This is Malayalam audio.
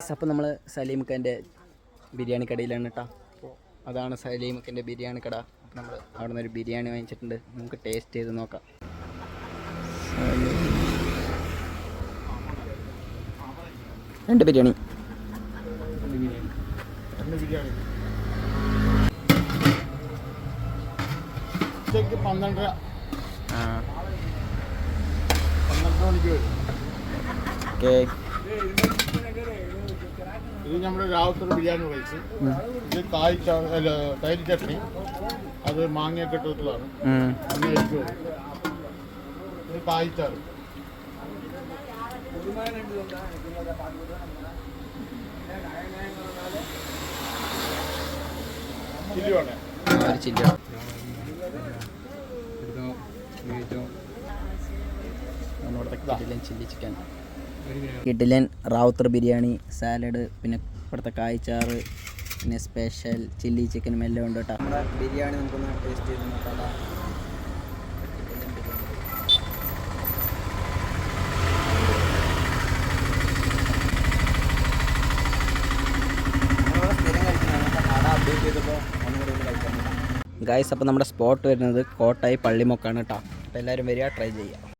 അപ്പോൾ നമ്മൾ സലീം ഖാന്റെ ബിരിയാണി കടയിലാണ് കേട്ടോ. അതാണ് സലീം ഖാന്റെ ബിരിയാണി കട. നമ്മൾ അവിടെ നിന്ന് ഒരു ബിരിയാണി വാങ്ങിച്ചിട്ടുണ്ട്. നമുക്ക് ടേസ്റ്റ് ചെയ്ത് നോക്കാം. രണ്ട് ബിരിയാണി. പന്ത്രണ്ടര. ആ. പന്ത്രണ്ടര മണിക്ക് വരും. ഓക്കെ ഇത് നമ്മുടെ രാവത്തൂർ ബിരിയാണി റൈസ് ഇത് കായ് അല്ല തൈര് ചട്നി. അത് എനിക്ക് വരും ഇത് കായ്ച്ചാറ് ചില്ലി ചില്ലി ചിക്കൻ. കിഡിലൻ റാവുത്തർ ബിരിയാണി സാലഡ് പിന്നെ ഇവിടുത്തെ കായ്ച്ചാറ് പിന്നെ സ്പെഷ്യൽ ചില്ലി ചിക്കനും എല്ലാം ഉണ്ട് കേട്ടോ. നമ്മുടെ ബിരിയാണി നമുക്കൊന്ന് ടേസ്റ്റ് ചെയ്ത് നോക്കാം ഗായ്സ് അപ്പോൾ നമ്മുടെ സ്പോട്ട് വരുന്നത് കോട്ടായി പള്ളിമുക്കാണ് കേട്ടോ അപ്പോൾ എല്ലാവരും വരിക ട്രൈ ചെയ്യുക.